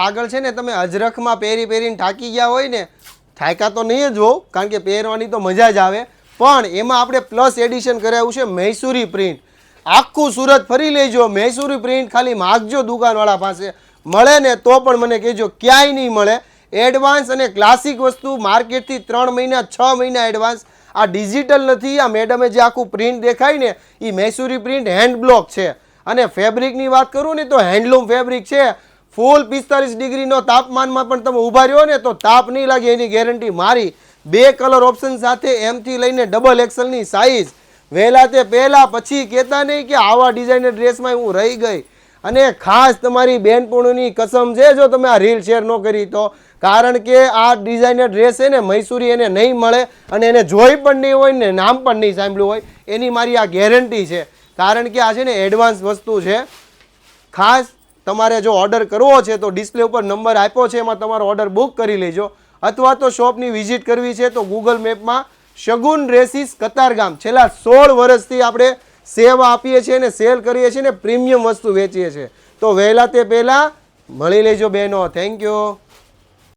આગળ છે ને, તમે અજરખમાં પહેરી પહેરીને થાકી ગયા હોય ને થાયકા તો નહીં જ હોવ કારણ કે પહેરવાની તો મજા જ આવે. પણ એમાં આપણે પ્લસ એડિશન કરાવ્યું છે મૈસૂરી પ્રિન્ટ આખું સુરત ફરી લેજો, મૈસૂરી પ્રિન્ટ ખાલી માગજો દુકાનવાળા પાસે. મળે ને તો પણ મને કહેજો, ક્યાંય નહીં મળે. એડવાન્સ અને ક્લાસિક વસ્તુ માર્કેટથી ત્રણ મહિના, છ મહિના એડવાન્સ આ ડિજિટલ નથી, આ મેડમે જે આખું પ્રિન્ટ દેખાય ને એ મૈસૂરી પ્રિન્ટ હેન્ડ બ્લોક છે. અને ફેબ્રિકની વાત કરું ને, તો હેન્ડલૂમ ફેબ્રિક છે. ફૂલ પિસ્તાલીસ ડિગ્રીનો તાપમાનમાં પણ તમે ઊભા રહ્યો ને તો તાપ નહીં લાગે એની ગેરંટી મારી. બે કલર ઓપ્શન સાથે એમથી લઈને ડબલ એક્સલની સાઇઝ વહેલા તે પહેલાં પછી કહેતા નહીં કે આવા ડિઝાઇનર ડ્રેસમાં હું રહી ગઈ. અને ખાસ તમારી બેનપણુની કસમ છે, જો તમે આ રીલ શેર ન કરી તો. કારણ કે આ ડિઝાઇનર ડ્રેસ છે ને મૈસૂરી એને નહીં મળે અને એને જોઈ પણ નહીં હોય ને નામ પણ નહીં સાંભળ્યું હોય. એની મારી આ ગેરંટી છે. કારણ કે આ છે ને એડવાન્સ વસ્તુ છે. ખાસ તમારે જો ઓર્ડર કરવો છે તો ડિસ્પ્લે ઉપર નંબર આપ્યો છે, એમાં તમારો ઓર્ડર બુક કરી લેજો. અથવા તો શોપની વિઝિટ કરવી છે તો ગૂગલ મેપમાં શગુન રેસીસ કતારગામ છેલ્લા સોળ વર્ષથી આપણે સેવા આપીએ છીએ અને સેલ કરીએ છીએ ને પ્રીમિયમ વસ્તુ વેચીએ છીએ. તો વહેલા તે પહેલાં મળી લેજો બહેનો. Thank you